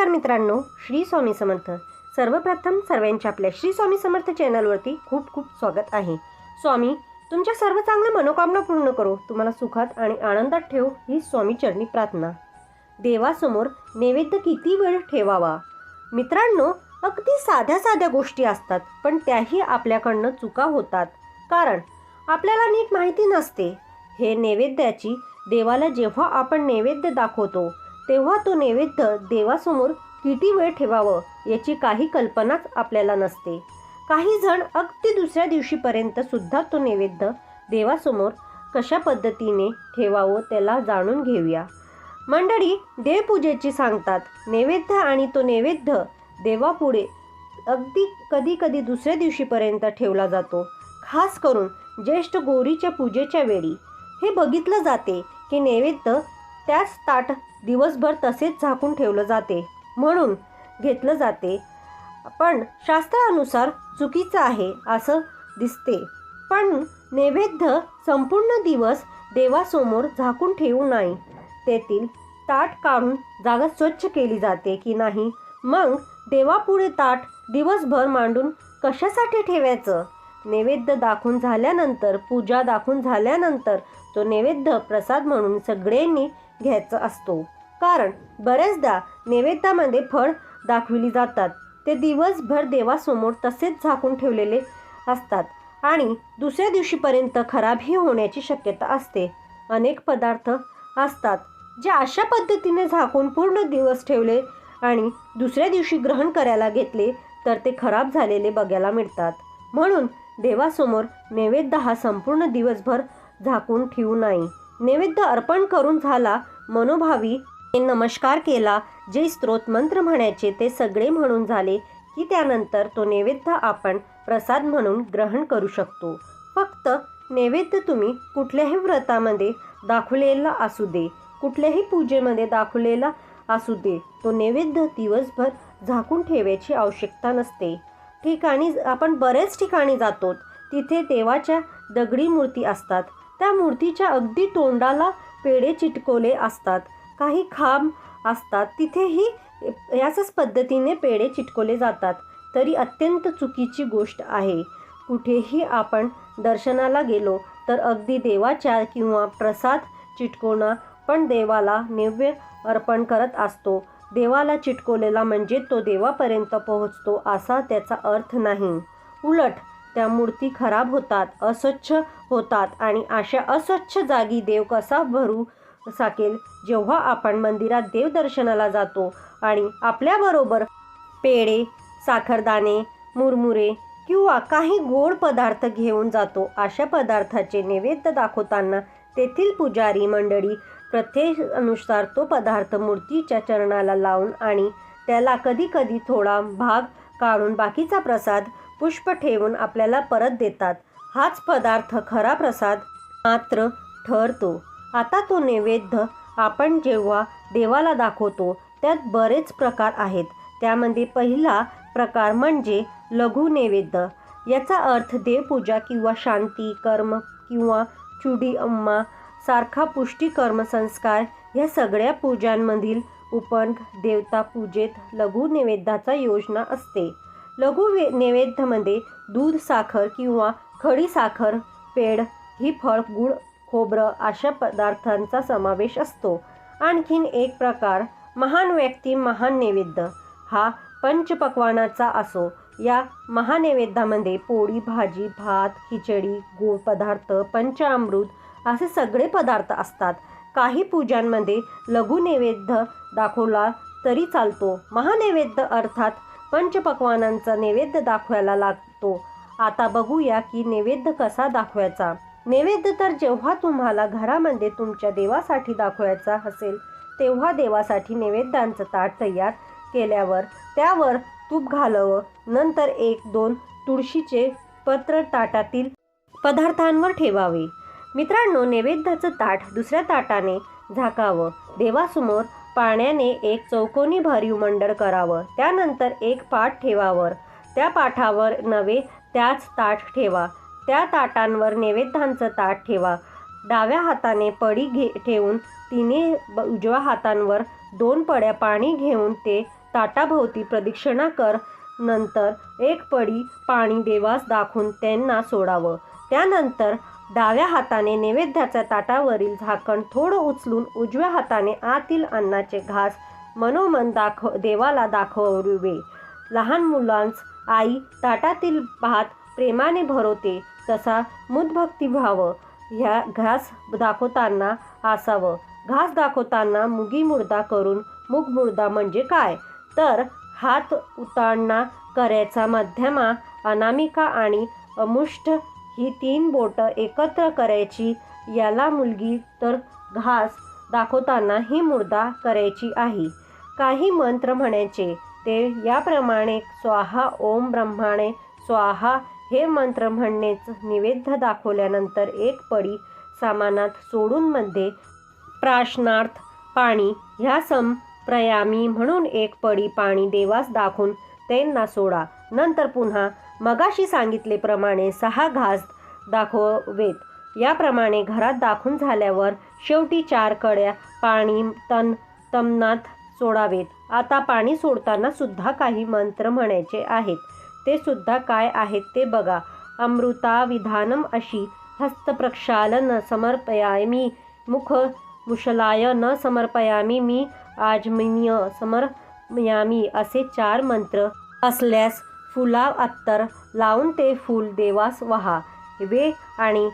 नमस्कार मित्रांनो श्री स्वामी समर्थ. सर्वप्रथम सर्वांच्या आपल्या श्री स्वामी समर्थ चॅनलवरती खूप खूप स्वागत आहे. स्वामी तुमच्या सर्व चांगल्या मनोकामना पूर्ण करो. तुम्हाला सुखात आणि आनंदात ठेव ही स्वामी चरणी प्रार्थना. देवासमोर नैवेद्य किती वेळ ठेवावा? मित्रांनो अगदी साध्या साध्या गोष्टी असतात पण त्याही आपल्याकडनं चुका होतात. कारण आपल्याला नीट माहिती नसते. हे नैवेद्याची देवाला जेव्हा आपण नैवेद्य दाखवतो तेव्हा तो नैवेद्य देवासमोर किती वेळ ठेवावं याची काही कल्पनाच आपल्याला नसते. काही जण अगदी दुसऱ्या दिवशीपर्यंत सुद्धा तो नैवेद्य देवासमोर कशा पद्धतीने ठेवावं त्याला जाणून घेऊया. मंडळी देवपूजेची सांगतात नैवेद्य आणि तो नैवेद्य देवापुढे अगदी कधी कधी दुसऱ्या दिवशीपर्यंत ठेवला जातो. खास करून ज्येष्ठ गौरीच्या पूजेच्या वेळी. हे बघितलं जाते की नैवेद्य त्याच ताट दिवसभर तसेच झाकून ठेवलं जाते म्हणून घेतलं जाते. पण शास्त्रानुसार चुकीचं आहे असं दिसते. पण नैवेद्य संपूर्ण दिवस देवासमोर झाकून ठेवू नाही. तेथील ताट काढून जागा स्वच्छ केली जाते की नाही? मग देवापुढे ताट दिवसभर मांडून कशासाठी ठेवायचं? नैवेद्य दाखवून झाल्यानंतर पूजा दाखवून झाल्यानंतर तो नैवेद्य प्रसाद म्हणून सगळ्यांनी घ्यायचा असतो. कारण बऱ्याचदा नैवेद्यामध्ये फळ दाखविली जातात. ते दिवसभर देवासमोर तसेच झाकून ठेवलेले असतात आणि दुसऱ्या दिवशीपर्यंत खराबही होण्याची शक्यता असते. अनेक पदार्थ असतात जे अशा पद्धतीने झाकून पूर्ण दिवस ठेवले आणि दुसऱ्या दिवशी ग्रहण करायला घेतले तर ते खराब झालेले बघायला मिळतात. म्हणून देवासमोर नैवेद्य हा संपूर्ण दिवसभर झाकून ठेवू नाही नैवेद्य अर्पण करून झाला मनोभावी नमस्कार केला जे स्त्रोत मंत्र म्हणायचे ते सगळे म्हणून झाले की त्यानंतर तो नैवेद्य आपण प्रसाद म्हणून ग्रहण करू शकतो. फक्त नैवेद्य तुम्ही कुठल्याही व्रतामध्ये दाखवलेला असू दे कुठल्याही पूजेमध्ये दाखवलेला असू दे तो नैवेद्य दिवसभर झाकून ठेवायची आवश्यकता नसते. ठिकाणी आपण बरेच ठिकाणी जातो तिथे देवाच्या दगडी मूर्ती असतात. त्या मूर्तीच्या अगदी तोंडाला पेढे चिटकवले असतात. काही खांब असतात तिथेही याच पद्धतीने पेढे चिटकवले जातात. तरी अत्यंत चुकीची गोष्ट आहे. कुठेही आपण दर्शनाला गेलो तर अगदी देवाच्या किंवा प्रसाद चिटकवणं पण देवाला नैवेद्य अर्पण करत असतो. देवाला चिटकवलेला म्हणजे तो देवापर्यंत पोहोचतो असा त्याचा अर्थ नाही. उलट त्या मूर्ती खराब होतात अस्वच्छ होतात आणि अशा अस्वच्छ जागी देव कसा भरू साकेल जेव्हा आपण मंदिरात देवदर्शनाला जातो आणि आपल्याबरोबर पेढे साखरदाणे मुरमुरे किंवा काही गोड पदार्थ घेऊन जातो अशा पदार्थाचे नैवेद्य दाखवताना तेथील पुजारी मंडळी प्रथेनुसार तो पदार्थ मूर्तीच्या चरणाला लावून आणि त्याला कधीकधी थोडा भाग काढून बाकीचा प्रसाद पुष्प ठेवून आपल्याला परत देतात. हाच पदार्थ खरा प्रसाद मात्र ठरतो. आता तो नैवेद्य आपण जेव्हा देवाला दाखवतो त्यात बरेच प्रकार आहेत. त्यामध्ये पहिला प्रकार म्हणजे लघु नैवेद्य. याचा अर्थ देवपूजा किंवा शांती कर्म किंवा चुडी अम्मा सारखा पुष्टी कर्मसंस्कार या सगळ्या पूजांमधील उपन देवता पूजेत लघु नैवेद्याचा योजना असते. लघु वे नैवेद्यामध्ये दूध साखर किंवा खडी साखर पेड ही फळ गुळ खोबरं अशा पदार्थांचा समावेश असतो. आणखीन एक प्रकार महान व्यक्ती महान नैवेद्य. हा पंचपक्वानाचा असो. या महानैवेद्यामध्ये पोळी भाजी भात खिचडी गोड पदार्थ पंचामृत असे सगळे पदार्थ असतात. काही पूजांमध्ये लघु नैवेद्य दाखवला तरी चालतो. महानैवेद्य अर्थात पंचपक्वानांचा नैवेद्य दाखवायला लागतो. आता बघूया की नैवेद्य कसा दाखवायचा. नैवेद्य तर जेव्हा तुम्हाला घरामध्ये तुमच्या देवासाठी दाखवायचा असेल तेव्हा देवासाठी नैवेद्यांचं ताट तयार केल्यावर त्यावर तूप घालावं. नंतर एक दोन तुळशीचे पत्र ताटातील पदार्थांवर ठेवावे. मित्रांनो नैवेद्याचं ताट दुसऱ्या ताटाने झाकावं. देवासमोर पाण्याने एक चौकोनी भरीव मंडळ करावं. त्यानंतर एक पाठ ठेवावर. त्या पाठावर नवे त्याच ताट ठेवा. त्या ताटांवर नैवेद्यांचं ताट ठेवा. डाव्या हाताने पडी घे ठेवून तिने ब- उजव्या हातांवर दोन पड्या पाणी घेऊन ते ताटाभोवती प्रदक्षिणा कर. नंतर एक पडी पाणी देवास दाखवून त्यांना सोडावं. त्यानंतर डाव्या हाताने नैवेद्याच्या ताटावरील झाकण थोडं उचलून उजव्या हाताने आतील अन्नाचे घास मनोमन दाखव देवाला दाखवावे लहान मुलांस आई ताटातील भात प्रेमाने भरवते. तसा मुदभक्ती व्हावं. ह्या घास दाखवताना असावं. घास दाखवताना मुगी मुर्दा करून मुग मुर्दा म्हणजे काय? तर हात उताळणा करायचा मध्यमा अनामिका आणि अमुष्ठ ही तीन बोटं एकत्र करायची. याला मुलगी तर घास दाखवताना ही मुर्दा करायची आहे. काही मंत्र म्हणायचे. ते याप्रमाणे स्वाहा ओम ब्रह्माणे स्वाहा हे मंत्र म्हणणेच निवेद्य दाखवल्यानंतर एक पडी सामानात सोडून मध्ये प्राशनार्थ पाणी ह्या संप्रयामी म्हणून एक पडी पाणी देवास दाखवून त्यांना सोडा. नंतर पुन्हा मगाशी सांगितलेप्रमाणे सहा घास दाखवेत. याप्रमाणे घरात दाखवून झाल्यावर शेवटी चार कड्या पाणी तन तमनात सोडावेत. आता पाणी सोडताना सुद्धा काही मंत्र म्हणायचे आहेत. ते सुद्धा काय आहेत ते बघा. अमृता विधानम अशी हस्तप्रक्षालन समर्पयामी. मुख मुशलाय न समर्पयामी. मी आजमिन्य समर्पयामी असे चार मंत्र असल्यास फुला अत्तर लावून ते फूल देवास वहा. वे आणि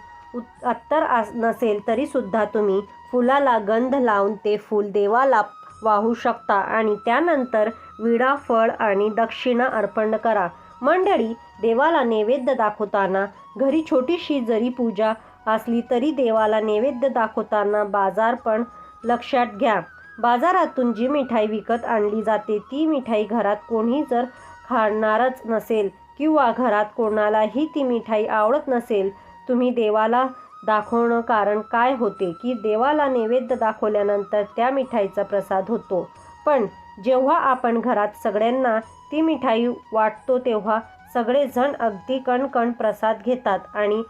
अत्तर आस नसेल तरी सुद्धा तुम्ही फुलाला गंध लावून ते फूल देवाला वाहू शकता आणि त्यानंतर विडा फळ आणि दक्षिणा अर्पण करा. मंडळी देवाला नैवेद्य दाखवताना घरी छोटीशी जरी पूजा असली तरी देवाला नैवेद्य दाखवताना बाजार पण लक्षात घ्या. बाजारातून जी मिठाई विकत आणली जाते ती मिठाई घरात कोणी जर खाणारच नसेल किंवा घरात कोणालाही ती मिठाई आवडत नसेल तुम्ही देवाला दाखवणं कारण काय होते की देवाला नैवेद्य दाखवल्यानंतर त्या मिठाईचा प्रसाद होतो. पण जेव्हा आपण घरात सगळ्यांना ती मिठाई वाटतो तेव्हा सगळेजण अगदी कणकण प्रसाद घेतात आणि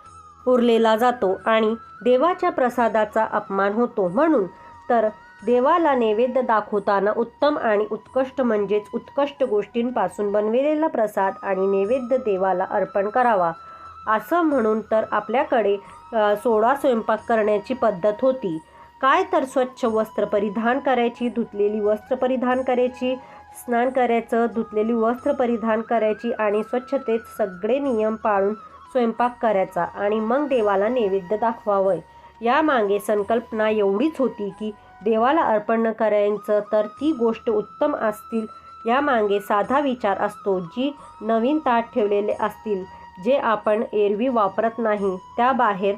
उरलेला जातो आणि देवाच्या प्रसादाचा अपमान होतो. म्हणून तर देवाला नैवेद्य दाखवताना उत्तम आणि उत्कृष्ट म्हणजेच उत्कृष्ट गोष्टींपासून बनविलेला प्रसाद आणि नैवेद्य देवाला अर्पण करावा. असं म्हणून तर आपल्याकडे सोडा सोळा स्वयंपाक करण्याची पद्धत होती. काय तर स्वच्छ वस्त्र परिधान करायची धुतलेली वस्त्र परिधान करायची स्नान करायचं धुतलेली वस्त्र परिधान करायची आणि स्वच्छतेत सगळे नियम पाळून स्वयंपाक करायचा आणि मग देवाला नैवेद्य दाखवावं. यामागे संकल्पना एवढीच होती की देवाला अर्पण करायचं तर ती गोष्ट उत्तम असतील. यामागे साधा विचार असतो जी नवीन ताट ठेवलेले असतील जे आपण एरवी वापरत नाही. त्या बाहेर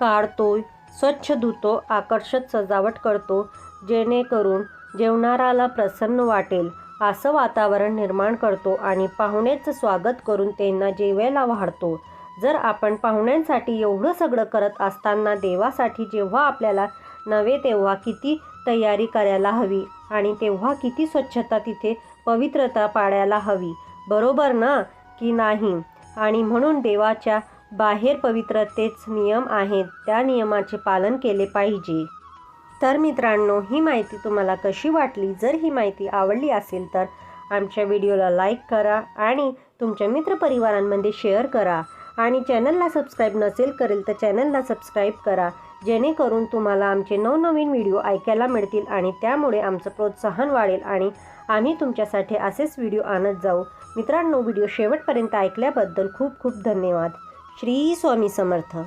काढतो स्वच्छ धुतो आकर्षक सजावट करतो जेणेकरून जेवणाराला प्रसन्न वाटेल असं वातावरण निर्माण करतो आणि पाहुण्याचं स्वागत करून त्यांना जेवायला वाढतो. जर आपण पाहुण्यांसाठी एवढं सगळं करत असताना देवासाठी जेव्हा आपल्याला नव्हे तेव्हा किती तयारी करायला हवी आणि तेव्हा किती स्वच्छता तिथे पवित्रता पाळायला हवी. बरोबर ना की नाही? आणि म्हणून देवाच्या बाहेर पवित्रतेच नियम आहेत त्या नियमाचे पालन केले पाहिजे. तर मित्रांनो ही माहिती तुम्हाला कशी वाटली? जर ही माहिती आवडली असेल तर आमच्या व्हिडिओला लाईक करा आणि तुमच्या मित्रपरिवारांमध्ये शेअर करा. आणि चॅनलला सबस्क्राईब नसेल करेल तर चॅनलला सबस्क्राईब करा. जेणेकरून तुम्हाला आमचे नवनवीन व्हिडिओ ऐकायला मिळतील आणि त्यामुळे आमचं प्रोत्साहन वाढेल आणि आम्ही तुमच्यासाठी असेच व्हिडिओ आणत जाऊ. मित्रांनो व्हिडिओ शेवटपर्यंत ऐकल्याबद्दल खूप खूप धन्यवाद. श्री स्वामी समर्थ.